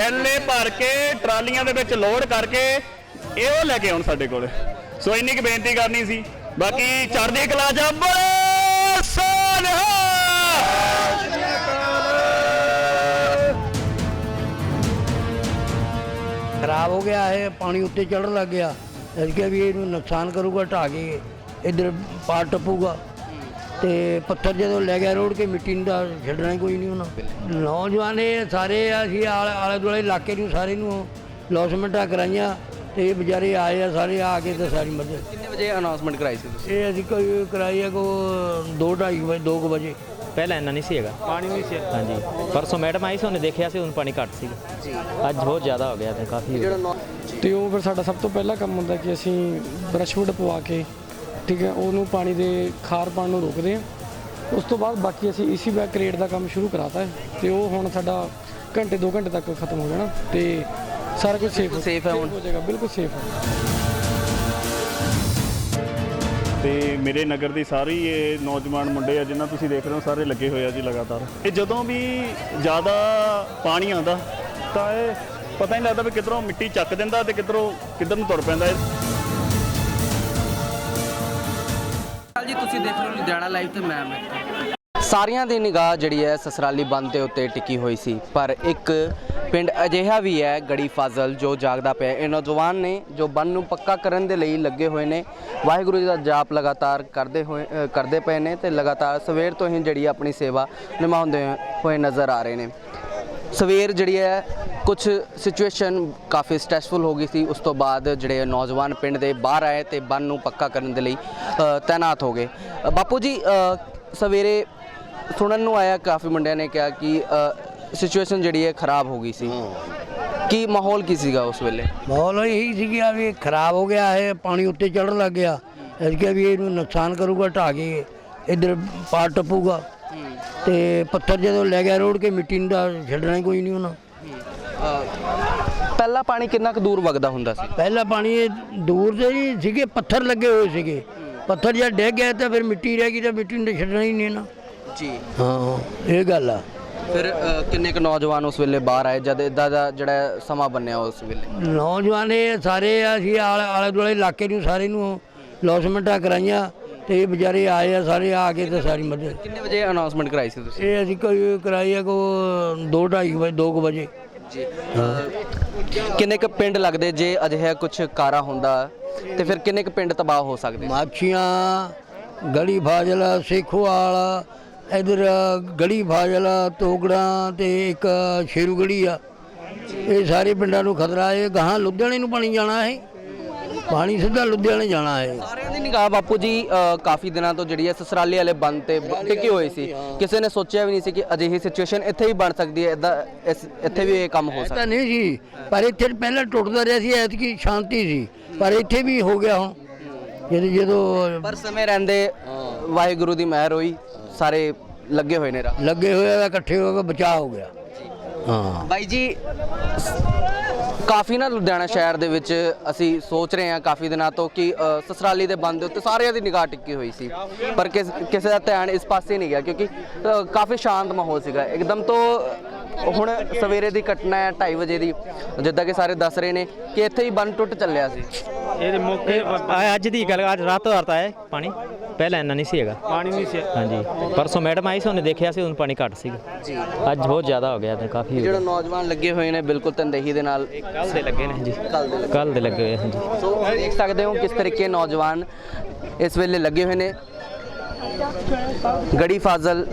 ਥੈਲੇ ਭਰ ਕੇ ਟਰਾਲੀਆਂ ਦੇ ਵਿੱਚ ਲੋਡ ਕਰਕੇ ਇਹ ਉਹ ਲੈ ਕੇ ਆਉਣ ਸਾਡੇ ਕੋਲ। ਸੋ ਇੰਨੀ ਕੁ ਬੇਨਤੀ ਕਰਨੀ ਸੀ। ਬਾਕੀ ਚੜ੍ਹਦੀ ਕਲਾ ਜਾ ਬੋਲੇ ਸੋਨਹਾ ਖਰਾਬ ਹੋ ਗਿਆ ਇਹ, ਪਾਣੀ ਉੱਤੇ ਚੜਨ ਲੱਗ ਗਿਆ। ਇਸ ਕੇ ਵੀ ਇਹਨੂੰ ਨੁਕਸਾਨ ਕਰੂਗਾ, ਢਾਹ ਕੇ ਇਧਰ ਪਾਰ ਟੱਪੂਗਾ। ਤੇ ਪੱਥਰ ਜਦੋਂ ਲੈ ਗਿਆ ਰੋੜ ਕੇ ਮਿੱਟੀ ਨੂੰ ਤਾਂ ਛੱਡਣਾ ਹੀ ਕੋਈ ਨਹੀਂ ਉਹਨਾਂ। ਨੌਜਵਾਨ ਇਹ ਸਾਰੇ ਅਸੀਂ ਆਲੇ ਆਲੇ ਦੁਆਲੇ ਇਲਾਕੇ ਨੂੰ ਸਾਰੇ ਨੂੰ ਲੌਸਮੈਂਟਾਂ ਕਰਾਈਆਂ ਤੇ ਇਹ ਵਿਚਾਰੇ ਆਏ ਆ ਸਾਰੇ ਆ ਕੇ ਤੇ ਸਾਰੀ ਮਦਦ। ਕਿੰਨੇ ਵਜੇ ਅਨਾਉਂਸਮੈਂਟ ਕਰਾਈ ਸੀ ਤੁਸੀਂ? ਇਹ ਅਸੀਂ ਕੋਈ ਕਰਾਈ ਆ ਕੋ 2:30 ਵਜੇ 2 ਵਜੇ। ਪਹਿਲਾਂ ਇੰਨਾ ਨਹੀਂ ਸੀ ਹੈਗਾ। ਪਾਣੀ ਨਹੀਂ ਸੀ ਹਾਂਜੀ। ਪਰਸੋਂ ਮੈਡਮ ਆਈ ਸੀ ਉਹਨੇ ਦੇਖਿਆ ਸੀ ਹੁਣ ਪਾਣੀ ਘੱਟ ਸੀਗਾ ਜੀ। ਅੱਜ ਬਹੁਤ ਜ਼ਿਆਦਾ ਹੋ ਗਿਆ ਤੇ ਕਾਫੀ ਤੇ ਉਹ ਫਿਰ ਸਾਡਾ ਸਭ ਤੋਂ ਪਹਿਲਾ ਕੰਮ ਹੁੰਦਾ ਕਿ ਅਸੀਂ ਬਰਸ਼ਵੁੱਡ ਪਵਾ ਕੇ ਠੀਕ ਹੈ ਉਹਨੂੰ ਪਾਣੀ ਦੇ ਖਾਰ ਪਾਣ ਨੂੰ ਰੋਕਦੇ ਹਾਂ। ਉਸ ਤੋਂ ਬਾਅਦ ਬਾਕੀ ਅਸੀਂ ਈਸੀ ਬੈਗ ਕ੍ਰੀਏਟ ਦਾ ਕੰਮ ਸ਼ੁਰੂ ਕਰਾਤਾ ਹੈ ਤੇ ਉਹ ਹੁਣ ਸਾਡਾ ਘੰਟੇ 2 ਘੰਟੇ ਤੱਕ ਖਤਮ ਹੋ ਜਾਣਾ ਤੇ ਸਾਰਾ ਕੁਝ ਸੇਫ safe ਹੈ ਹੁਣ। ਹੋ ਜਾਏਗਾ ਬਿਲਕੁਲ ਸੇਫ ਹੈ। ਤੇ ਮੇਰੇ ਨਗਰ ਦੀ ਸਾਰੀ ਇਹ ਨੌਜਵਾਨ ਮੁੰਡੇ ਆ ਜਿਨ੍ਹਾਂ ਤੁਸੀਂ ਦੇਖ ਰਹੇ ਹੋ ਸਾਰੇ ਲੱਗੇ ਹੋਏ ਆ ਜੀ ਲਗਾਤਾਰ। ਇਹ ਜਦੋਂ ਵੀ ਜ਼ਿਆਦਾ ਪਾਣੀ ਆਉਂਦਾ ਤਾਂ ਇਹ ਪਤਾ ਨਹੀਂ ਲੱਗਦਾ ਵੀ ਕਿੱਧਰੋਂ ਮਿੱਟੀ ਚੱਕ ਦਿੰਦਾ ਤੇ ਕਿੱਧਰੋਂ ਕਿੱਧਰ ਨੂੰ ਤੁਰ ਪੈਂਦਾ। ਇਹ ਜੀ, ਤੁਸੀਂ ਦੇਖ ਰਹੇ ਹੋ ਲੁਧਿਆਣਾ ਲਾਈਵ ਤੇ ਮੈਂ ਅਮਿਤ ਸਾਰਿਆਂ ਦੀ ਨਿਗਾਹ ਜਿਹੜੀ ਹੈ ਸਸਰਾਲੀ ਬੰਦ ਦੇ ਉੱਤੇ ਟਿਕੀ ਹੋਈ ਸੀ, ਪਰ ਇੱਕ ਪਿੰਡ ਅਜਿਹਾ ਵੀ ਹੈ, ਗੜੀ ਫਾਜ਼ਲ, ਜੋ ਜਾਗਦਾ ਪਿਆ ਇਹ ਨੌਜਵਾਨ ਨੇ ਜੋ ਬੰਨ ਨੂੰ ਪੱਕਾ ਕਰਨ ਦੇ ਲਈ ਲੱਗੇ ਹੋਏ ਨੇ, ਵਾਹਿਗੁਰੂ ਜੀ ਦਾ ਜਾਪ ਲਗਾਤਾਰ ਕਰਦੇ ਹੋਏ ਕਰਦੇ ਪਏ ਨੇ ਤੇ ਲਗਾਤਾਰ ਸਵੇਰ ਤੋਂ ਹੀ ਜਿਹੜੀ ਆਪਣੀ ਸੇਵਾ ਨਿਭਾਉਂਦੇ ਹੋਏ ਨਜ਼ਰ ਆ ਰਹੇ ਨੇ। ਸਵੇਰ ਜਿਹੜੀ ਹੈ ਕੁਝ ਸਿਚੁਏਸ਼ਨ ਕਾਫੀ ਸਟ੍ਰੈਸਫੁਲ ਹੋ ਗਈ ਸੀ। ਉਸ ਤੋਂ ਬਾਅਦ ਜਿਹੜੇ ਨੌਜਵਾਨ ਪਿੰਡ ਦੇ ਬਾਹਰ ਆਏ ਤੇ ਬੰਨ ਨੂੰ ਪੱਕਾ ਕਰਨ ਦੇ ਲਈ ਤਾਇਨਾਤ ਹੋ ਗਏ। ਬਾਪੂ ਜੀ ਸਵੇਰੇ ਸੁਣਨ ਨੂੰ ਆਇਆ ਕਾਫੀ ਮੁੰਡਿਆਂ ਨੇ ਕਿਹਾ ਕਿ ਸਿਚੁਏਸ਼ਨ ਜਿਹੜੀ ਹੈ ਖਰਾਬ ਹੋ ਗਈ ਸੀ। ਕੀ ਮਾਹੌਲ ਕੀ ਸੀਗਾ ਉਸ ਵੇਲੇ? ਮਾਹੌਲ ਇਹੀ ਸੀ ਕਿ ਆ ਵੀ ਖਰਾਬ ਹੋ ਗਿਆ ਇਹ ਪਾਣੀ ਉੱਤੇ ਚੜਨ ਲੱਗ ਗਿਆ। ਇਸ ਕੇ ਵੀ ਇਹਨੂੰ ਨੁਕਸਾਨ ਕਰੂਗਾ ਢਾਹ ਕੇ ਇਧਰ ਪਾਰ ਟੱਪੂਗਾ। ਤੇ ਪੱਥਰ ਜਦੋਂ ਲੈ ਗਿਆ ਰੋੜ ਕੇ ਮਿੱਟੀ ਤਾਂ ਛੱਡਣਾ ਹੀ ਕੋਈ ਨਹੀਂ ਉਹਨਾਂ। ਪਹਿਲਾ ਪਾਣੀ ਕਿੰਨਾ ਕੁ ਦੂਰ ਵਗਦਾ ਹੁੰਦਾ ਸੀ? ਪਹਿਲਾ ਪਾਣੀ ਇਹ ਦੂਰ ਦੇ ਹੀ ਸੀਗੇ ਪੱਥਰ ਲੱਗੇ ਹੋਏ ਸੀਗੇ। ਪੱਥਰ ਜਦ ਡਿੱਗ ਗਿਆ ਤਾਂ ਫਿਰ ਮਿੱਟੀ ਰਹਿ ਗਈ ਤਾਂ ਮਿੱਟੀ ਨੂੰ ਤਾਂ ਛੱਡਣਾ ਹੀ ਨਹੀਂ ਨਾ। ਜੀ। ਹਾਂ ਇਹ ਗੱਲ ਆ। ਫਿਰ ਅ, ਕਿੰਨੇ ਕੁ ਨੌਜਵਾਨ ਉਸ ਵੇਲੇ ਬਾਹਰ ਆਏ ਜਦ ਇਦਾਂ ਦਾ ਜਿਹੜਾ ਸਮਾਂ ਬਣਿਆ ਉਸ ਵੇਲੇ? ਨੌਜਵਾਨ ਇਹ ਸਾਰੇ ਅਸੀਂ ਆਲੇ ਆਲੇ ਦੁਆਲੇ ਇਲਾਕੇ ਨੂੰ ਸਾਰੇ ਨੂੰ ਲੌਸਮੈਂਟਾਂ ਕਰਾਈਆਂ ਤੇ ਇਹ ਵਿਚਾਰੇ ਆਏ ਆ ਸਾਰੇ ਆ ਕੇ ਤੇ ਸਾਰੀ ਮਦਦ ਕਿੰਨੇ ਵਜੇ ਅਨਾਉਂਸਮੈਂਟ ਕਰਾਈ ਸੀ ਤੁਸੀਂ? ਇਹ ਅਸੀਂ ਕੋਈ ਕਰਾਈ ਆ ਕੋ 2:30 ਵਜੇ 2 ਵਜੇ। ਜੀ। ਕਿੰਨੇ ਕੁ ਪਿੰਡ ਲੱਗਦੇ ਜੇ ਅਜਿਹਾ ਕੁਝ ਕਾਰਾ ਹੁੰਦਾ ਤੇ ਫਿਰ ਕਿੰਨੇ ਕੁ ਪਿੰਡ ਤਬਾਹ ਹੋ ਸਕਦੇ? ਮਾਛੀਆਂ ਗੜੀ ਫਾਜ਼ਲ ਸੇਖੋਵਾਲ ਇਧਰ ਗੜੀ ਫਾਜ਼ਲ, ਤੋਗੜਾਂ ਤੇ ਇੱਕ ਸ਼ੇਰੂਗੜੀ ਆ। ਇਹ ਸਾਰੇ ਪਿੰਡਾਂ ਨੂੰ ਖਤਰਾ, ਇਹ ਗਾਹਾਂ ਲੁਧਿਆਣੇ ਨੂੰ ਪਾਣੀ ਜਾਣਾ ਹੈ ਪਾਣੀ ਸਿੱਧਾ ਲੁਧਿਆਣੇ ਜਾਣਾ ਹੈ। ਸਾਰਿਆਂ ਦੀ ਨਿਗਾਹ ਬਾਪੂ ਜੀ ਅ, ਕਾਫੀ ਦਿਨਾਂ ਤੋਂ ਜਿਹੜੀ ਹੈ ਸਸਰਾਲੇ ਵਾਲੇ ਬੰਦ ਤੇ ਬ- ਟਿਕੀ ਹੋਈ ਸੀ। ਕਿਸੇ ਨੇ ਸੋਚਿਆ ਵੀ ਨਹੀਂ ਸੀ ਕਿ ਅਜਿਹੀ ਸਿਚੁਏਸ਼ਨ ਇੱਥੇ ਵੀ ਬਣ ਸਕਦੀ ਹੈ ਇਦਾਂ ਇੱਥੇ ਵੀ ਇਹ ਕੰਮ ਹੋ ਸਕਦਾ ਤਾਂ ਨਹੀਂ ਸੀ ਪਰ ਇੱਥੇ ਪਹਿਲਾਂ ਟੁੱਟਦਾ ਰਿਹਾ ਸੀ ਐਤਕੀ ਸ਼ਾਂਤੀ ਸੀ। ਪਰ ਇੱਥੇ ਵੀ ਹੋ ਗਿਆ ਹੁਣ। ਜਦੋਂ ਜਦੋਂ ਪਰ ਸਮੇਂ ਰਹਿੰਦੇ ਵਾਹਿਗੁਰੂ ਦੀ ਮਿਹਰ ਹੋਈ ਸਾਰੇ ਲੱਗੇ ਹੋਏ ਨੇ ਰਾਹ। ਲੱਗੇ ਹੋਏ ਆ ਇਕੱਠੇ ਹੋ ਕੇ ਬਚਾਅ ਹੋ ਗਿਆ। ਹਾਂ। ਬਾਈ ਜੀ ਕਾਫੀ ਨਾ ਲੁਧਿਆਣਾ ਸ਼ਹਿਰ ਦੇ ਵਿੱਚ ਅਸੀਂ ਸੋਚ ਰਹੇ ਹਾਂ ਕਾਫੀ ਦਿਨਾਂ ਤੋਂ ਕਿ ਅ, ਸਸਰਾਲੀ ਦੇ ਬੰਦ ਦੇ ਉੱਤੇ ਸਾਰਿਆਂ ਦੀ ਨਿਗਾਹ ਟਿੱਕੀ ਹੋਈ ਸੀ। ਪਰ ਕਿਸ- ਕਿਸੇ ਦਾ ਧਿਆਨ ਇਸ ਪਾਸੇ ਨਹੀਂ ਗਿਆ ਕਿਉਂਕਿ ਅ, ਕਾਫੀ ਸ਼ਾਂਤ ਮਾਹੌਲ ਸੀਗਾ। ਇੱਕਦਮ ਤੋਂ ਹੁਣ ਸਵੇਰੇ ਦੀ ਘਟਨਾ ਹੈ 2:30 ਵਜੇ ਦੀ ਜਿੱਦਾਂ ਕਿ ਸਾਰੇ ਦੱਸ ਰਹੇ ਨੇ ਕਿ ਇੱਥੇ ਹੀ ਬੰਦ ਟੁੱਟ ਚੱਲਿਆ ਸੀ। ਇਹਦੇ ਮੌਕੇ ਅੱਜ ਦੀ ਗੱਲ ਅੱਜ ਰਾਤੋਂ ਰਾਤ ਆਇਆ ਪਾਣੀ। ਪਹਿਲਾਂ ਇੰਨਾ ਨਹੀਂ ਸੀ ਹੈਗਾ। ਪਾਣੀ ਨਹੀਂ ਸੀ। ਹਾਂਜੀ। ਪਰਸੋਂ ਮੈਡਮ ਆਈ ਸੀ ਉਹਨੇ ਦੇਖਿਆ ਸੀ ਹੁਣ ਪਾਣੀ ਘੱਟ ਸੀਗਾ। ਜੀ। ਅੱਜ ਬਹੁਤ ਜ਼ਿਆਦਾ ਹੋ ਗਿਆ ਤੇ ਕਾਫੀ ਜਿਹੜਾ ਨੌਜਵਾਨ ਲੱਗੇ ਹੋਏ ਨੇ ਬਿਲਕੁਲ ਤੰਦੇਹੀ ਦੇ ਨਾਲ। ਕੱਲ ਦੇ ਲੱਗੇ ਨੇ ਜੀ ਕੱਲ ਦੇ ਲੱਗੇ। ਕੱਲ ਦੇ ਲੱਗੇ ਹੋਏ ਹਾਂਜੀ। ਸੋ ਦੇਖ ਸਕਦੇ ਹੋ ਕਿਸ ਤਰੀਕੇ ਨੌਜਵਾਨ ਇਸ ਵੇਲੇ ਲੱਗੇ ਹੋਏ ਨੇ। ਗੜੀ ਫਾਜ਼ਲ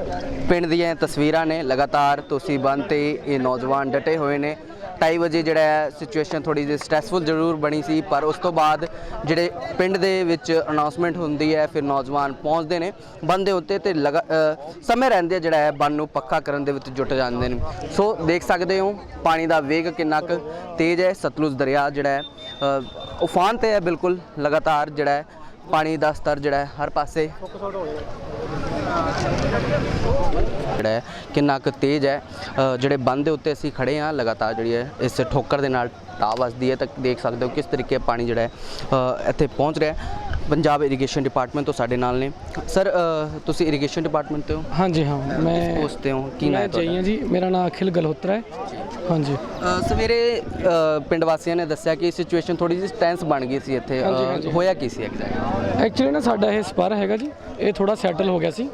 ਪਿੰਡ ਦੀਆਂ ਤਸਵੀਰਾਂ ਨੇ ਲਗਾਤਾਰ ਤੁਸੀਂ ਬੰਦ ਤੇ ਇਹ ਨੌਜਵਾਨ ਡਟੇ ਹੋਏ ਨੇ। 2:30 ਵਜੇ ਜਿਹੜਾ ਹੈ ਸਿਚੁਏਸ਼ਨ ਥੋੜੀ ਜਿਹੀ ਸਟ੍ਰੈਸਫੁਲ ਜ਼ਰੂਰ ਬਣੀ ਸੀ, ਪਰ ਉਸ ਤੋਂ ਬਾਅਦ ਜਿਹੜੇ ਪਿੰਡ ਦੇ ਵਿੱਚ ਅਨਾਉਂਸਮੈਂਟ ਹੁੰਦੀ ਹੈ, ਫਿਰ ਨੌਜਵਾਨ ਪਹੁੰਚਦੇ ਨੇ, ਬੰਦ ਦੇ ਉੱਤੇ ਤੇ ਲਗਾ- ਸਮੇਂ ਰਹਿੰਦੇ ਜਿਹੜਾ ਹੈ, ਬੰਨ ਨੂੰ ਪੱਕਾ ਕਰਨ ਦੇ ਵਿੱਚ ਜੁਟ ਜਾਂਦੇ ਨੇ। ਸੋ ਦੇਖ ਸਕਦੇ ਹੋ, ਪਾਣੀ ਦਾ ਵੇਗ ਕਿੰਨਾ ਕੁ ਤੇਜ਼ ਹੈ, ਸਤਲੁਜ ਦਰਿਆ ਜਿਹੜਾ ਹੈ ਉਫਾਨ ਤੇ ਹੈ ਬਿਲਕੁਲ, ਲਗਾਤਾਰ ਜਿਹੜਾ ਹੈ, ਪਾਣੀ ਦਾ ਸਤਰ ਜਿਹੜਾ ਹੈ, ਹਰ ਪਾਸੇ ਜਿਹੜਾ ਹੈ ਕਿੰਨਾ ਕੁ ਤੇਜ਼ ਹੈ। ਜਿਹੜੇ ਬੰਦ ਦੇ ਉੱਤੇ ਅਸੀਂ ਖੜੇ ਹਾਂ ਲਗਾਤਾਰ ਜਿਹੜੀ ਹੈ ਇਸ ਠੋਕਰ ਦੇ ਨਾਲ ਟਾਹ ਵੱਜਦੀ ਹੈ ਤਾਂ ਦੇਖ ਸਕਦੇ ਹੋ ਕਿਸ ਤਰੀਕੇ ਪਾਣੀ ਜਿਹੜਾ ਹੈ ਇੱਥੇ ਪਹੁੰਚ ਰਿਹਾ ਹੈ। ਪੰਜਾਬ ਇਰੀਗੇਸ਼ਨ ਡਿਪਾਰਟਮੈਂਟ ਤੋਂ ਸਾਡੇ ਨਾਲ ਨੇ। ਸਰ ਤੁਸੀਂ ਇਰੀਗੇਸ਼ਨ ਡਿਪਾਰਟਮੈਂਟ ਤੋਂ ਹਾਂਜੀ ਹਾਂ ਮੈਂ ਪੋਸਟ ਤੇ ਹੋ? ਕੀ ਨਾਮ ਹੈ ਤੁਹਾਡਾ? ਜੀ ਮੇਰਾ ਨਾਮ ਅਖਿਲ ਗਲਹੋਤਰਾ ਹੈ। ਹਾਂਜੀ। ਸਵੇਰੇ ਪਿੰਡ ਵਾਸੀਆਂ ਨੇ ਦੱਸਿਆ ਕਿ ਸਿਚੁਏਸ਼ਨ ਥੋੜੀ ਜਿਹੀ ਟੈਂਸ ਬਣ ਗਈ ਸੀ ਇੱਥੇ। ਹੋਇਆ ਕੀ ਸੀ ਐਗਜ਼ੈਕਟ ਐਕਚੁਅਲੀ ਨਾ ਸਾਡਾ ਇਹ ਸਪਰ ਹੈਗਾ ਜੀ ਇਹ ਥੋੜਾ ਸੈਟਲ ਹੋ ਗਿਆ ਸੀ।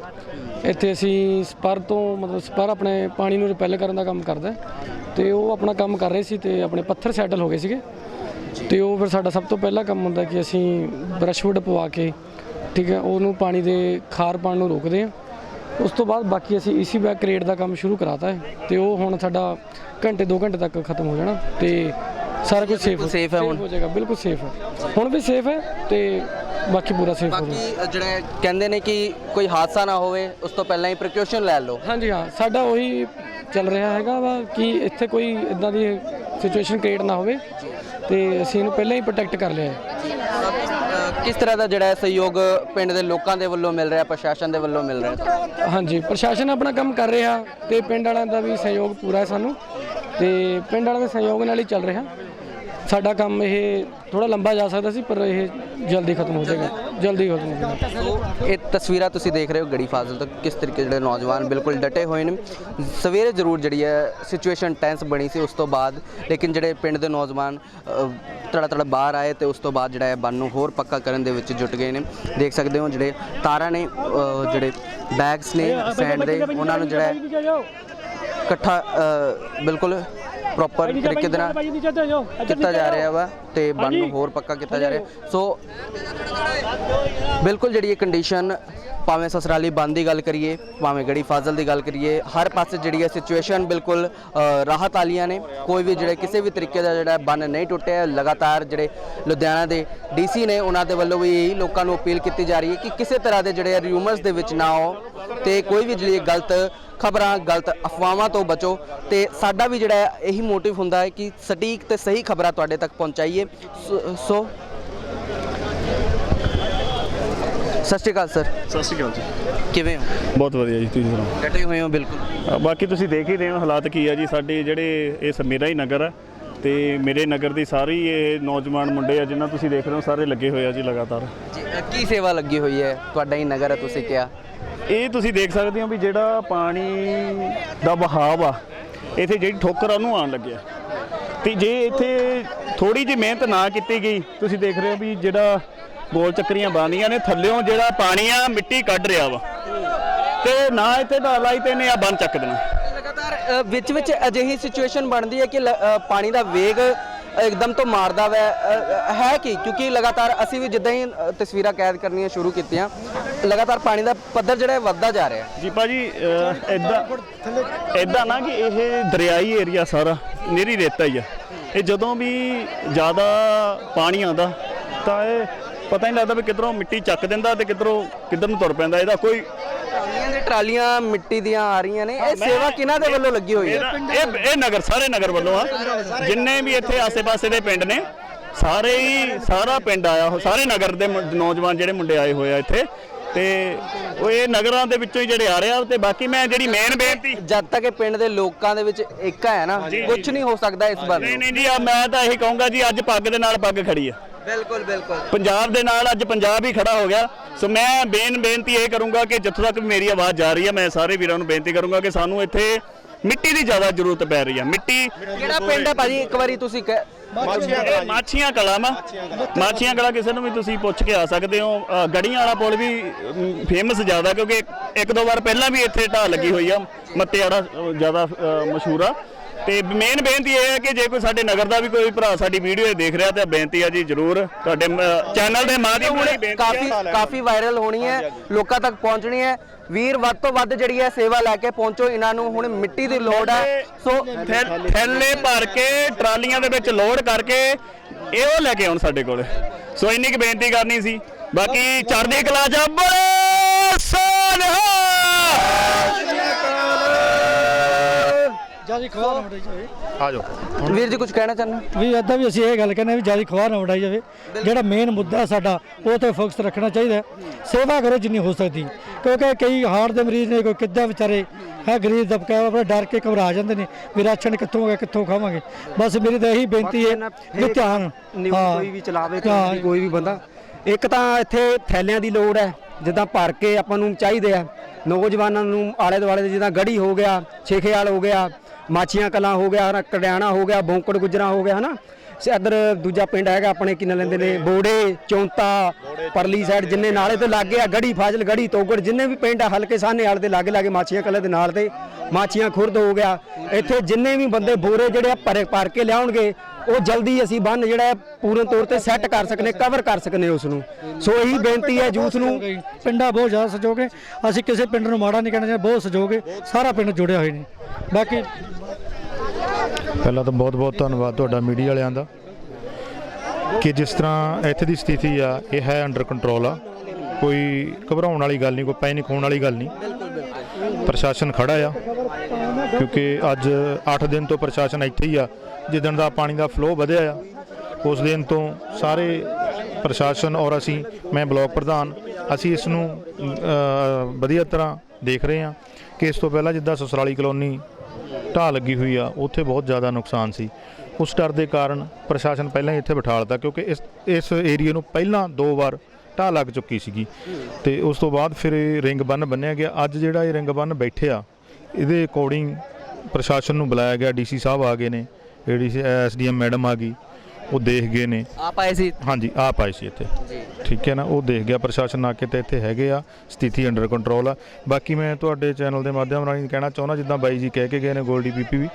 ਇੱਥੇ ਅਸੀਂ ਸਪਰ ਤੋਂ ਮਤਲਬ ਸਪਰ ਆਪਣੇ ਪਾਣੀ ਨੂੰ ਰਿਪੈਲ ਕਰਨ ਦਾ ਕੰਮ ਕਰਦਾ। ਤੇ ਉਹ ਆਪਣਾ ਕੰਮ ਕਰ ਰਹੇ ਸੀ ਤੇ ਆਪਣੇ ਪੱਥਰ ਸੈਟਲ ਹੋ ਗਏ ਸੀਗੇ ਤੇ ਉਹ ਫਿਰ ਸਾਡਾ ਸਭ ਤੋਂ ਪਹਿਲਾ ਕੰਮ ਹੁੰਦਾ ਕਿ ਅਸੀਂ ਬਰਸ਼ਵੁੱਡ ਪਵਾ ਕੇ ਠੀਕ ਹੈ ਉਹਨੂੰ ਪਾਣੀ ਦੇ ਖਾਰ ਪਾਣ ਨੂੰ ਰੋਕਦੇ ਹਾਂ ਉਸ ਤੋਂ ਬਾਅਦ ਬਾਕੀ ਅਸੀਂ ਈਸੀ ਬੈਗ ਕ੍ਰੀਏਟ ਦਾ ਕੰਮ ਸ਼ੁਰੂ ਕਰਾਤਾ ਹੈ ਤੇ ਉਹ ਹੁਣ ਸਾਡਾ ਘੰਟੇ 2 ਘੰਟੇ ਤੱਕ ਖਤਮ ਹੋ ਜਾਣਾ ਤੇ ਸਾਰਾ ਕੁਝ ਸੇਫ safe ਹੈ ਹੁਣ? ਹੋ ਜਾਏਗਾ ਬਿਲਕੁਲ ਸੇਫ ਹੈ ਹੁਣ ਵੀ ਸੇਫ ਹੈ ਤੇ ਬਾਕੀ ਪੂਰਾ ਸੇਫ ਹੋ ਜਾਏਗਾ ਬਾਕੀ ਅ, ਜਿਹੜਾ ਕਹਿੰਦੇ ਨੇ ਕਿ ਕੋਈ ਹਾਦਸਾ ਨਾ ਹੋਵੇ ਉਸ ਤੋਂ ਪਹਿਲਾਂ ਹੀ ਪ੍ਰੀਕਾਸ਼ਨ ਲੈ ਲਓ। ਹਾਂਜੀ ਹਾਂ ਸਾਡਾ ਉਹੀ ਚੱਲ ਰਿਹਾ ਹੈਗਾ ਵਾ ਕਿ ਇੱਥੇ ਕੋਈ ਇਦਾਂ ਦੀ ਸਿਚੁਏਸ਼ਨ ਕ੍ਰੀਏਟ ਨਾ ਹੋਵੇ ਤੇ ਅਸੀਂ ਇਹਨੂੰ ਪਹਿਲਾਂ ਹੀ ਪ੍ਰੋਟੈਕਟ ਕਰ ਲਿਆ ਹੈ। ਅ, ਕਿਸ ਤਰ੍ਹਾਂ ਦਾ ਜਿਹੜਾ ਹੈ ਸਹਿਯੋਗ ਪਿੰਡ ਦੇ ਲੋਕਾਂ ਦੇ ਵੱਲੋਂ ਮਿਲ ਰਿਹਾ ਪ੍ਰਸ਼ਾਸਨ ਦੇ ਵੱਲੋਂ ਮਿਲ ਰਿਹਾ? ਹਾਂਜੀ ਪ੍ਰਸ਼ਾਸਨ ਆਪਣਾ ਕੰਮ ਕਰ ਰਿਹਾ ਤੇ ਪਿੰਡ ਵਾਲਿਆਂ ਦਾ ਵੀ ਸਹਿਯੋਗ ਪੂਰਾ ਹੈ ਸਾਨੂੰ ਤੇ ਪਿੰਡ ਵਾਲਿਆਂ ਦੇ ਸਹਿਯੋਗ ਨਾਲ ਹੀ ਚੱਲ ਰਿਹਾ। ਸਾਡਾ ਕੰਮ ਇਹ ਥੋੜਾ ਲੰਬਾ ਜਾ ਸਕਦਾ ਸੀ ਪਰ ਇਹ ਜਲਦੀ ਖਤਮ ਹੋ ਜਾਏਗਾ। ਜਲਦੀ ਖਤਮ ਹੋ ਜਾਏਗਾ। ਸੋ ਇਹ ਤਸਵੀਰਾਂ ਤੁਸੀਂ ਦੇਖ ਰਹੇ ਹੋ ਗੜੀ ਫਾਜ਼ਲ ਤੋਂ। ਕਿਸ ਤਰੀਕੇ ਜਿਹੜੇ ਨੌਜਵਾਨ ਬਿਲਕੁਲ ਡਟੇ ਹੋਏ ਨੇ। ਸਵੇਰੇ ਜ਼ਰੂਰ ਜਿਹੜੀ ਹੈ ਸਿਚੁਏਸ਼ਨ ਟੈਂਸ ਬਣੀ ਸੀ ਉਸ ਤੋਂ ਬਾਅਦ। ਲੇਕਿਨ ਜਿਹੜੇ ਪਿੰਡ ਦੇ ਨੌਜਵਾਨ ਤੜਾ ਤੜਾ ਬਾਹਰ ਆਏ ਤੇ ਉਸ ਤੋਂ ਬਾਅਦ ਜਿਹੜਾ ਹੈ ਬੰਨ ਨੂੰ ਹੋਰ ਪੱਕਾ ਕਰਨ ਦੇ ਵਿੱਚ ਜੁਟ ਗਏ ਨੇ। ਦੇਖ ਸਕਦੇ ਹੋ ਜਿਹੜੇ ਤਾਰਾਂ ਨੇ ਜਿਹੜੇ ਬੈਗਸ ਨੇ ਸੈਂਡ ਦੇ ਉਹਨਾਂ ਨੂੰ ਜਿਹੜਾ ਇਕੱਠਾ ਬਿਲਕੁਲ ਪ੍ਰੋਪਰ ਤਰੀਕੇ ਦੇ ਨਾਲ ਕੀਤਾ ਜਾ ਰਿਹਾ ਵਾ ਤੇ ਬੰਨ ਨੂੰ ਹੋਰ ਪੱਕਾ ਕੀਤਾ ਜਾ ਰਿਹਾ। ਸੋ ਬਿਲਕੁਲ ਜਿਹੜੀ ਇਹ ਕੰਡੀਸ਼ਨ ਭਾਵੇਂ ਸਸਰਾਲੀ ਬੰਦ ਦੀ ਗੱਲ ਕਰੀਏ ਭਾਵੇਂ ਗੜੀ ਫਾਜ਼ਲ ਦੀ ਗੱਲ ਕਰੀਏ ਹਰ ਪਾਸੇ ਜਿਹੜੀ ਹੈ ਸਿਚੁਏਸ਼ਨ ਬਿਲਕੁਲ ਰਾਹਤ ਵਾਲੀਆਂ ਨੇ। ਕੋਈ ਵੀ ਜਿਹੜੇ ਕਿਸੇ ਵੀ ਤਰੀਕੇ ਦਾ ਜਿਹੜਾ ਬੰਨ ਨਹੀਂ ਟੁੱਟਿਆ। ਲਗਾਤਾਰ ਜਿਹੜੇ ਲੁਧਿਆਣਾ ਦੇ ਡੀਸੀ ਨੇ ਉਹਨਾਂ ਦੇ ਵੱਲੋਂ ਵੀ ਇਹੀ ਲੋਕਾਂ ਨੂੰ ਅਪੀਲ ਕੀਤੀ ਜਾ ਰਹੀ ਹੈ ਕਿ ਕਿਸੇ ਤਰ੍ਹਾਂ ਦੇ ਜਿਹੜੇ ਰਿਊਮਰਸ ਦੇ ਵਿੱਚ ਨਾ ਆਓ ਤੇ ਕੋਈ ਵੀ ਜਿਹੜੀ ਗਲਤ ਖਬਰਾਂ ਗਲਤ ਅਫਵਾਹਾਂ ਤੋਂ ਬਚੋ ਤੇ ਸਾਡਾ ਵੀ ਜਿਹੜਾ ਹੈ ਇਹੀ ਮੋਟਿਵ ਹੁੰਦਾ ਹੈ ਕਿ ਸਟੀਕ ਤੇ ਸਹੀ ਖਬਰਾਂ ਤੁਹਾਡੇ ਤੱਕ ਪਹੁੰਚਾਈਏ। ਸੋ- ਸੋ। ਸਤਿ ਸ਼੍ਰੀ ਅਕਾਲ ਸਰ। ਸਤਿ ਸ਼੍ਰੀ ਅਕਾਲ ਜੀ। ਕਿਵੇਂ ਹੋ? ਬਹੁਤ ਵਧੀਆ ਜੀ ਤੁਸੀਂ ਸੁਣਾਓ? ਡਟੇ ਹੋਏ ਹੋ ਬਿਲਕੁਲ। ਬਾਕੀ ਤੁਸੀਂ ਦੇਖ ਹੀ ਰਹੇ ਹੋ ਹਾਲਾਤ ਕੀ ਆ ਜੀ। ਸਾਡੇ ਜਿਹੜੇ ਇਸ ਮੇਰਾ ਹੀ ਨਗਰ ਆ ਤੇ ਮੇਰੇ ਨਗਰ ਦੀ ਸਾਰੀ ਇਹ ਨੌਜਵਾਨ ਮੁੰਡੇ ਆ ਜਿਨ੍ਹਾਂ ਤੁਸੀਂ ਦੇਖ ਰਹੇ ਹੋ ਸਾਰੇ ਲੱਗੇ ਹੋਏ ਆ ਜੀ ਲਗਾਤਾਰ। ਕੀ ਸੇਵਾ ਲੱਗੀ ਹੋਈ ਹੈ? ਤੁਹਾਡਾ ਹੀ ਨਗਰ ਹੈ ਤੁਸੀਂ ਕਿਹਾ। ਇਹ ਤੁਸੀਂ ਦੇਖ ਸਕਦੇ ਹੋ ਵੀ ਜਿਹੜਾ ਪਾਣੀ ਦਾ ਵਹਾਅ ਆ ਇੱਥੇ ਜਿਹੜੀ ਠੋਕਰ ਆ, ਉਹਨੂੰ ਆਉਣ ਲੱਗਿਆ ਤੇ ਜੇ ਇੱਥੇ ਥੋੜੀ ਜਿਹੀ ਮਿਹਨਤ ਨਾ ਕੀਤੀ ਗਈ, ਤੁਸੀਂ ਦੇਖ ਰਹੇ ਹੋ ਵੀ ਜਿਹੜਾ ਗੋਲ ਚੱਕਰੀਆਂ ਬਾਨੀਆਂ ਨੇ, ਥੱਲਿਓਂ ਜਿਹੜਾ ਪਾਣੀ ਆ, ਮਿੱਟੀ ਕੱਢ ਰਿਹਾ ਵਾ। ਤੇ ਨਾ ਇੱਥੇ ਢਾਲ ਆਈ ਤੇ ਨੇ ਆ ਬੰਨ ਚੱਕ ਦੇਣਾ। ਲਗਾਤਾਰ ਵਿੱਚ ਵਿੱਚ ਅਜਿਹੀ ਸਿਚੁਏਸ਼ਨ ਬਣਦੀ ਹੈ ਕਿ ਲ- ਪਾਣੀ ਦਾ ਵੇਗ ਇੱਕਦਮ ਤੋਂ ਮਾਰਦਾ ਵੈ ਹੈ ਕਿ? ਕਿਉਂਕਿ ਲਗਾਤਾਰ ਅਸੀਂ ਵੀ ਜਿੱਦਾਂ ਹੀ ਤਸਵੀਰਾਂ ਕੈਦ ਕਰਨੀਆਂ ਸ਼ੁਰੂ ਕੀਤੀਆਂ, ਲਗਾਤਾਰ ਪਾਣੀ ਦਾ ਪੱਧਰ ਜਿਹੜਾ ਵੱਧਦਾ ਜਾ ਰਿਹਾ ਹੈ। ਜੀ ਭਾਜੀ ਐਦਾਂ ਐਦਾਂ ਨਾ ਕਿ ਇਹ ਦਰਿਆਈ ਏਰੀਆ ਸਾਰਾ, ਨਿਰੀ ਰੇਤਾ ਹੀ ਆ। ਇਹ ਜਦੋਂ ਵੀ ਜ਼ਿਆਦਾ ਪਾਣੀ ਆਉਂਦਾ, ਤਾਂ ਇਹ ਪਤਾ ਨਹੀਂ ਲੱਗਦਾ ਵੀ ਕਿੱਧਰੋਂ ਮਿੱਟੀ ਚੱਕ ਦਿੰਦਾ ਤੇ ਕਿੱਧਰੋਂ ਕਿੱਧਰ ਨੂੰ ਤੁਰ ਪੈਂਦਾ। ਇਹਦਾ ਕੋਈ ਟਰਾਲੀਆਂ ਦੇ ਟਰਾਲੀਆਂ ਮਿੱਟੀ ਦੀਆਂ ਆ ਰਹੀਆਂ ਨੇ। ਇਹ ਸੇਵਾ ਕਿਹਨਾਂ ਦੇ ਵੱਲੋਂ ਲੱਗੀ ਹੋਈ ਹੈ? ਇਹਦਾ- ਇਹ ਇਹ ਨਗਰ ਸਾਰੇ ਨਗਰ ਵੱਲੋਂ ਆ। ਜਿੰਨੇ ਵੀ ਇੱਥੇ ਆਸੇ-ਪਾਸੇ ਦੇ ਪਿੰਡ ਨੇ ਸਾਰੇ ਹੀ ਸਾਰਾ ਪਿੰਡ ਆਇਆ ਹੋ ਸਾਰੇ ਨਗਰ ਦੇ ਮੁੰ- ਨੌਜਵਾਨ ਜਿਹੜੇ ਮੁੰਡੇ ਆਏ ਹੋਏ ਆ ਇੱਥੇ। ਤੇ ਉਹ ਇਹ ਨਗਰਾਂ ਦੇ ਵਿੱਚੋਂ ਹੀ ਜਿਹੜੇ ਆ ਰਹੇ ਆ ਤੇ ਬਾਕੀ ਮੈਂ ਜਿਹੜੀ ਮੇਨ ਬੇਨਤੀ ਜਦ ਤੱਕ ਇਹ ਪਿੰਡ ਦੇ ਲੋਕਾਂ ਦੇ ਵਿੱਚ ਇੱਕ ਹੈ ਨਾ ਕੁਝ ਨਹੀਂ ਹੋ ਸਕਦਾ ਇਸ ਬਾਰੇ। ਨਹੀਂ ਨਹੀਂ ਜੀ ਆ ਮੈਂ ਤਾਂ ਇਹੀ ਕਹੂੰਗਾ ਜੀ ਅੱਜ ਪੱਗ ਦੇ ਨਾਲ ਪੱਗ ਖੜੀ ਆ। ਬਿਲਕੁਲ ਬਿਲਕੁਲ। ਪੰਜਾਬ ਦੇ ਨਾਲ ਅੱਜ ਪੰਜਾਬ ਹੀ ਖੜਾ ਹੋ ਗਿਆ। ਸੋ ਮੈਂ ਬੇਨ ਬੇਨਤੀ ਇਹ ਕਰੂੰਗਾ ਕਿ ਜਿੱਥੋਂ ਤੱਕ ਮੇਰੀ ਆਵਾਜ਼ ਜਾ ਰਹੀ ਹੈ ਮੈਂ ਸਾਰੇ ਵੀਰਾਂ ਨੂੰ ਬੇਨਤੀ ਕਰੂੰਗਾ ਕਿ ਸਾਨੂੰ ਇੱਥੇ ਮਿੱਟੀ ਦੀ ਜ਼ਿਆਦਾ ਜ਼ਰੂਰਤ ਪੈ ਰਹੀ ਹੈ ਮਿੱਟੀ ਕਿਹੜਾ ਪਿੰਡ ਹੈ ਭਾਜੀ? ਇੱਕ ਵਾਰੀ ਤੁਸੀਂ ਇਹ ਮਾਛੀਆਂ ਕਲਾ ਮਾ ਮਾਛੀਆਂ ਕਲਾ। ਕਿਸੇ ਨੂੰ ਵੀ ਤੁਸੀਂ ਪੁੱਛ ਕੇ ਆ ਸਕਦੇ ਹੋ। ਅ, ਗੜੀਆਂ ਵਾਲਾ ਪੁਲ ਵੀ ਫੇਮਸ ਜ਼ਿਆਦਾ ਕਿਉਂਕਿ ਇੱਕ- ਇੱਕ ਦੋ ਵਾਰ ਪਹਿਲਾਂ ਵੀ ਇੱਥੇ ਢਾਹ ਲੱਗੀ ਹੋਈ ਆ। ਮੱਤੇ ਵਾਲਾ ਅ, ਜ਼ਿਆਦਾ ਅ, ਮਸ਼ਹੂਰ ਆ। ਤੇ ਮੇਨ ਬੇਨਤੀ ਇਹ ਹੈ ਕਿ ਜੇ ਕੋਈ ਸਾਡੇ ਨਗਰ ਦਾ ਵੀ ਕੋਈ ਭਰਾ ਸਾਡੀ ਵੀਡੀਓ ਦੇਖ ਰਿਹਾ ਤਾਂ ਬੇਨਤੀ ਆ ਜੀ ਜਰੂਰ ਤੁਹਾਡੇ ਚੈਨਲ ਦੇ ਮਾਧਿਅਮ ਨਾਲ ਹੀ ਬੇਨਤੀ ਕਾਫੀ ਕਾਫੀ ਵਾਇਰਲ ਹੋਣੀ ਹੈ ਲੋਕਾਂ ਤੱਕ ਪਹੁੰਚਣੀ ਹੈ। ਵੀਰ ਵੱਧ ਤੋਂ ਵੱਧ ਜਿਹੜੀ ਹੈ ਸੇਵਾ ਲੈ ਕੇ ਪਹੁੰਚੋ। ਇਹਨਾਂ ਨੂੰ ਹੁਣ ਮਿੱਟੀ ਦੀ ਲੋੜ ਹੈ। ਸੋ ਥੈਲੇ ਭਰ ਕੇ ਟਰਾਲੀਆਂ ਦੇ ਵਿੱਚ ਲੋਡ ਕਰਕੇ ਇਹ ਉਹ ਲੈ ਕੇ ਆਉਣ ਸਾਡੇ ਕੋਲ। ਸੋ ਇੰਨੀ ਕੁ ਬੇਨਤੀ ਕਰਨੀ ਸੀ। ਬਾਕੀ ਚੜ੍ਹਦੀ ਕਲਾ ਚ ਬੜੇ ਸੋਨਹਾ ਜ਼ਿਆਦਾ ਖਵਾ ਨਾ ਵਡਾਈ ਜਾਵੇ। ਵੀਰ ਜੀ ਕੁਝ ਕਹਿਣਾ ਚਾਹੁੰਦੇ ਵੀ ਏਦਾਂ ਵੀ ਅਸੀਂ ਇਹ ਗੱਲ ਕਹਿੰਦੇ ਵੀ ਜ਼ਿਆਦਾ ਖਵਾ ਨਾ ਵਡਾਈ ਜਾਵੇ। ਜਿਹੜਾ ਮੇਨ ਮੁੱਦਾ ਸਾਡਾ ਉਹ ਤੇ ਫੋਕਸ ਰੱਖਣਾ ਚਾਹੀਦਾ ਹੈ। ਸੇਵਾ ਕਰੋ ਜਿੰਨੀ ਹੋ ਸਕਦੀ। ਕਿਉਂਕਿ ਕਈ ਹਾਰਟ ਦੇ ਮਰੀਜ਼ ਨੇ ਕੋਈ ਕਿੱਦਾਂ ਵਿਚਾਰੇ ਹੈ ਗਰੀਬ ਦਬਕਾ ਆਪਣਾ ਡਰ ਕੇ ਘਬਰਾ ਜਾਂਦੇ ਨੇ ਵੀ ਰਾਸ਼ਨ ਕਿੱਥੋਂ ਹੋਗਾ ਕਿੱਥੋਂ ਖਾਵਾਂਗੇ। ਬਸ ਮੇਰੀ ਤਾਂ ਇਹੀ ਬੇਨਤੀ ਹੈ ਵੀ ਧਿਆਨ। ਕੋਈ ਵੀ ਚਲਾਵੇ। ਕੋਈ ਵੀ ਬੰਦਾ। ਇੱਕ ਤਾਂ ਇੱਥੇ ਥੈਲਿਆਂ ਦੀ ਲੋੜ ਹੈ ਜਿੱਦਾਂ ਭਰ ਕੇ ਆਪਾਂ ਨੂੰ ਚਾਹੀਦੇ ਆ। ਨੌਜਵਾਨਾਂ ਨੂੰ ਆਲੇ ਦੁਆਲੇ ਦੇ ਜਿੱਦਾਂ ਗੜੀ ਹੋ ਗਿਆ ਛੇਖੇਵਾਲ ਹੋ ਗਿਆ ਮਾਛੀਆਂ ਕਲਾਂ ਹੋ ਗਿਆ ਹਨਾ ਕੜਿਆਣਾ ਹੋ ਗਿਆ ਬੌਂਕੜ ਗੁਜਰਾ ਹੋ ਗਿਆ ਹਨਾ। ਇੱਧਰ ਦੂਜਾ ਪਿੰਡ ਹੈਗਾ ਆਪਣੇ ਕੀ ਨਾਂ ਲੈਂਦੇ ਨੇ? ਬੋੜੇ ਚੌਂਤਾ ਪਰਲੀ ਸਾਈਡ ਜਿੰਨੇ ਨਾਲੇ ਤੋਂ ਲੱਗੇ ਆ ਗੜੀ ਫਾਜ਼ਲ ਗੜੀ ਤੋਗੜ ਜਿੰਨੇ ਵੀ ਪਿੰਡ ਆ ਹਲਕੇ ਸਾਹਨੇ ਵਾਲੇ ਦੇ ਲਾਗੇ ਲਾਗੇ ਮਾਛੀਆਂ ਕਲਾਂ ਦੇ ਨਾਲ ਦੇ ਮਾਛੀਆਂ ਖੁਰਦ ਹੋ ਗਿਆ। ਇੱਥੇ ਜਿੰਨੇ ਵੀ ਬੰਦੇ ਬੋਰੇ ਜਿਹੜੇ ਆ ਭਰੇ ਭਰ ਕੇ ਲਿਆਉਣਗੇ ਉਹ ਜਲਦੀ ਅਸੀਂ ਬੰਨ ਜਿਹੜਾ ਹੈ ਪੂਰਨ ਤੌਰ ਤੇ ਸੈੱਟ ਕਰ ਸਕਨੇ ਕਵਰ ਕਰ ਸਕਨੇ ਉਸ ਨੂੰ ਸੋ ਇਹੀ ਬੇਨਤੀ ਹੈ ਜੂਥ ਨੂੰ। ਪਿੰਡਾਂ ਬਹੁਤ ਜ਼ਿਆਦਾ ਸਹਿਯੋਗ ਹੈ। ਅਸੀਂ ਕਿਸੇ ਪਿੰਡ ਨੂੰ ਮਾੜਾ ਨਹੀਂ ਕਹਿਣਾ ਚਾਹੁੰਦੇ ਬਹੁਤ ਸਹਿਯੋਗ ਹੈ। ਸਾਰਾ ਪਿੰਡ ਜੁੜਿਆ ਹੋਏ ਨੇ ਬਾਕੀ ਪਹਿਲਾਂ ਤਾਂ ਬਹੁਤ-ਬਹੁਤ ਧੰਨਵਾਦ ਤੁਹਾਡਾ ਮੀਡੀਆ ਵਾਲਿਆਂ ਦਾ ਕਿ ਜਿਸ ਤਰ੍ਹਾਂ ਇੱਥੇ ਦੀ ਸਥਿਤੀ ਆ, ਇਹ ਹੈ ਅੰਡਰ ਕੰਟਰੋਲ ਆ। ਕੋਈ ਘਬਰਾਉਣ ਵਾਲੀ ਗੱਲ ਨਹੀਂ, ਕੋਈ ਪੈਨਿਕ ਹੋਣ ਵਾਲੀ ਗੱਲ ਨਹੀਂ। ਪ੍ਰਸ਼ਾਸਨ ਖੜਾ ਆ, ਕਿਉਂਕਿ ਅੱਜ 8 ਦਿਨ ਤੋਂ ਪ੍ਰਸ਼ਾਸਨ ਇੱਥੇ ਹੀ ਆ, ਜਿੱਦਣ ਦਾ ਪਾਣੀ ਦਾ ਫਲੋ ਵਧਿਆ ਆ, ਉਸ ਦਿਨ ਤੋਂ ਸਾਰੇ ਪ੍ਰਸ਼ਾਸਨ ਔਰ ਅਸੀਂ, ਮੈਂ ਬਲਾਕ ਪ੍ਰਧਾਨ, ਅਸੀਂ ਇਸ ਨੂੰ ਵਧੀਆ ਤਰ੍ਹਾਂ ਦੇਖ ਰਹੇ ਹਾਂ ਕਿ ਇਸ ਤੋਂ ਪਹਿਲਾਂ ਜਿੱਦਾਂ ਸਸਰਾਲੀ ਕਲੋਨੀ ਢਾਹ ਲੱਗੀ ਹੋਈ ਆ, ਉੱਥੇ ਬਹੁਤ ਜ਼ਿਆਦਾ ਨੁਕਸਾਨ ਸੀ। ਉਸ ਡਰ ਦੇ ਕਾਰਨ ਪ੍ਰਸ਼ਾਸਨ ਪਹਿਲਾਂ ਹੀ ਇੱਥੇ ਬਿਠਾ ਲਿੱਤਾ, ਕਿਉਂਕਿ ਇਸ ਇਸ ਏਰੀਆ ਨੂੰ ਪਹਿਲਾਂ ਦੋ ਵਾਰ ਢਾਹ ਲੱਗ ਚੁੱਕੀ ਸੀਗੀ। ਤੇ ਉਸ ਤੋਂ ਬਾਅਦ ਫਿਰ ਇਹ ਰਿੰਗ ਬੰਨ ਬੰਨਿਆ ਗਿਆ। ਅੱਜ ਜਿਹੜਾ ਇਹ ਰਿੰਗ ਬੰਨ ਬੈਠਿਆ, ਇਹਦੇ ਅਕੋਰਡਿੰਗ ਪ੍ਰਸ਼ਾਸਨ ਨੂੰ ਬੁਲਾਇਆ ਗਿਆ, ਡੀਸੀ ਸਾਹਿਬ ਆ ਗਏ ਨੇ ਏਡੀਸੀ ਐਸਡੀਐਮ ਮੈਡਮ ਆ ਗਈ। ਉਹ ਦੇਖ ਗਏ ਨੇ। ਆਪ ਆਏ ਸੀ? ਹਾਂਜੀ ਆਪ ਆਏ ਸੀ ਇੱਥੇ। ਠੀਕ ਹੈ ਨਾ ਉਹ ਦੇਖ ਗਿਆ ਪ੍ਰਸ਼ਾਸਨ ਆ ਕੇ ਤੇ ਇੱਥੇ ਹੈਗੇ ਆ ਸਥਿਤੀ ਅੰਡਰ ਕੰਟਰੋਲ ਆ। ਬਾਕੀ ਮੈਂ ਤੁਹਾਡੇ ਚੈਨਲ ਦੇ ਮਾਧਿਅਮ ਰਾਹੀਂ ਕਹਿਣਾ ਚਾਹੁੰਦਾ ਜਿੱਦਾਂ ਬਾਈ ਜੀ ਕਹਿ ਕੇ ਗਏ ਨੇ ਗੋਲਡੀ ਪੀਪੀ ਵੀ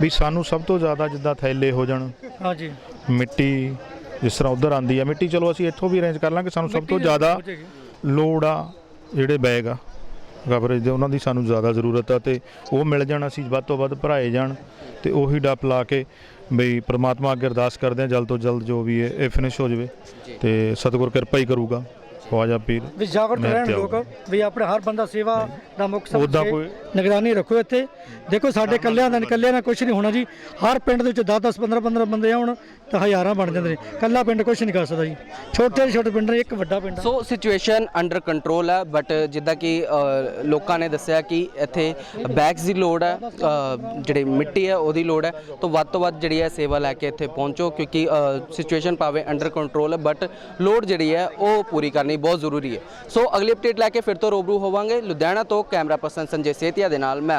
ਵੀ ਸਾਨੂੰ ਸਭ ਤੋਂ ਜ਼ਿਆਦਾ ਜਿੱਦਾਂ ਥੈਲੇ ਹੋ ਜਾਣ। ਹਾਂਜੀ। ਮਿੱਟੀ ਜਿਸ ਤਰ੍ਹਾਂ ਉਧਰ ਆਂਦੀ ਆ ਮਿੱਟੀ ਚਲੋ ਅਸੀਂ ਇੱਥੋਂ ਵੀ ਅਰੇਂਜ ਕਰ ਲਾਂਗੇ ਸਾਨੂੰ ਸਭ ਤੋਂ ਜ਼ਿਆਦਾ ਲੋੜ ਆ ਜਿਹੜੇ ਬੈਗ ਆ। ਕਵਰੇਜ ਦੇ ਉਹਨਾਂ ਦੀ ਸਾਨੂੰ ਜ਼ਿਆਦਾ ਜ਼ਰੂਰਤ ਆ ਤੇ ਉਹ ਮਿਲ ਜਾਣ ਅਸੀਂ ਵੱਧ ਤੋਂ ਵੱਧ ਭਰਾਏ ਜਾਣ ਤੇ ਉਹੀ ਡੱਪ ਲਾ ਕੇ ਬਈ ਪ੍ਰਮਾਤਮਾ ਅੱਗੇ ਅਰਦਾਸ ਕਰਦੇ ਆ ਜਲਦ ਤੋਂ ਜਲਦ ਜੋ ਵੀ ਹੈ ਇਹ ਫਿਨਿਸ਼ ਹੋ ਜਾਵੇ ਤੇ ਸਤਿਗੁਰ ਕਿਰਪਾ ਹੀ ਕਰੂਗਾ। ਖਵਾਜਾ ਪੀਰ ਵੀ ਜਾਗਰੂਕ ਰਹਿਣ ਲੋਕ। ਵੀ ਆਪਣੇ ਹਰ ਬੰਦਾ ਸੇਵਾ ਦਾ ਮੁੱਖ ਸਮਝ ਕੇ ਕੋਈ- ਨਿਗਰਾਨੀ ਰੱਖੋ ਇੱਥੇ। ਦੇਖੋ ਸਾਡੇ ਕੱਲਿਆਂ ਦਾ ਕੱਲਿਆਂ ਨਾਲ ਕੁਝ ਨਹੀਂ ਹੋਣਾ ਜੀ। ਹਰ ਪਿੰਡ ਦੇ ਵਿੱਚ 10 10 15 15 ਬੰਦੇ ਆਉਣ ਤਾਂ ਹਜ਼ਾਰਾਂ ਬਣ ਜਾਂਦੇ ਨੇ। ਕੱਲਾ ਪਿੰਡ ਕੁਝ ਨਹੀਂ ਕਰ ਸਕਦਾ ਜੀ। ਛੋਟੇ ਛੋਟੇ ਪਿੰਡ ਨੇ ਇੱਕ ਵੱਡਾ ਪਿੰਡ ਸੋ ਸਿਚੁਏਸ਼ਨ ਅੰਡਰ ਕੰਟਰੋਲ ਹੈ ਬਟ ਜਿੱਦਾਂ ਕਿ ਅ, ਲੋਕਾਂ ਨੇ ਦੱਸਿਆ ਕਿ ਇੱਥੇ ਬੈਗਸ ਦੀ ਲੋੜ ਹੈ ਅ, ਜਿਹੜੀ ਮਿੱਟੀ ਹੈ ਉਹਦੀ ਲੋੜ ਹੈ। ਤਾਂ ਵੱਧ ਤੋਂ ਵੱਧ ਜਿਹੜੀ ਹੈ ਸੇਵਾ ਲੈ ਕੇ ਇੱਥੇ ਪਹੁੰਚੋ ਕਿਉਂਕਿ ਸਿਚੁਏਸ਼ਨ ਭਾਵੇਂ ਅੰਡਰ ਕੰਟਰੋਲ ਹੈ ਬਟ ਲੋੜ ਜਿਹੜੀ ਹੈ ਉਹ ਪੂਰੀ ਕਰਨੀ ਬਹੁਤ ਜ਼ਰੂਰੀ ਹੈ। ਸੋ ਅਗਲੀ ਅਪਡੇਟ ਲੈ ਕੇ ਫਿਰ ਤੋਂ ਰੋਬਰੂ ਹੋਵਾਂਗੇ। ਲੁਧਿਆਣਾ ਤੋਂ ਕੈਮਰਾ ਪਰਸਨ ਸੰਜੇ ਸੇਤੀਆ ਦੇ ਨਾਲ ਮੈਂ